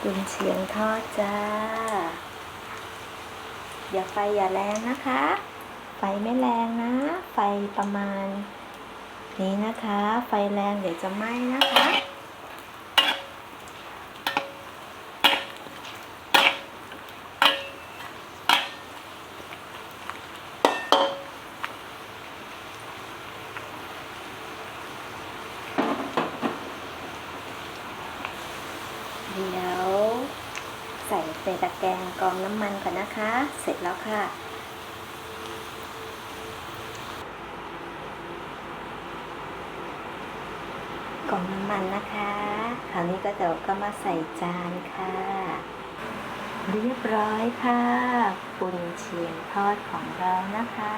เชียงทอดจ้า อย่าไฟอย่าแรงนะคะ ไฟไม่แรงนะ ไฟประมาณนี้นะคะ ไฟแรงเดี๋ยวจะไหม้นะคะ เดี๋ยวใส่ใส่ตะแกรงกรองน้ำมันก่อนนะคะ เสร็จแล้วค่ะ กรองน้ำมันนะคะ คราวนี้ก็เดี๋ยวก็มาใส่จานค่ะ เรียบร้อยค่ะปุนเชียงทอดของเรานะคะ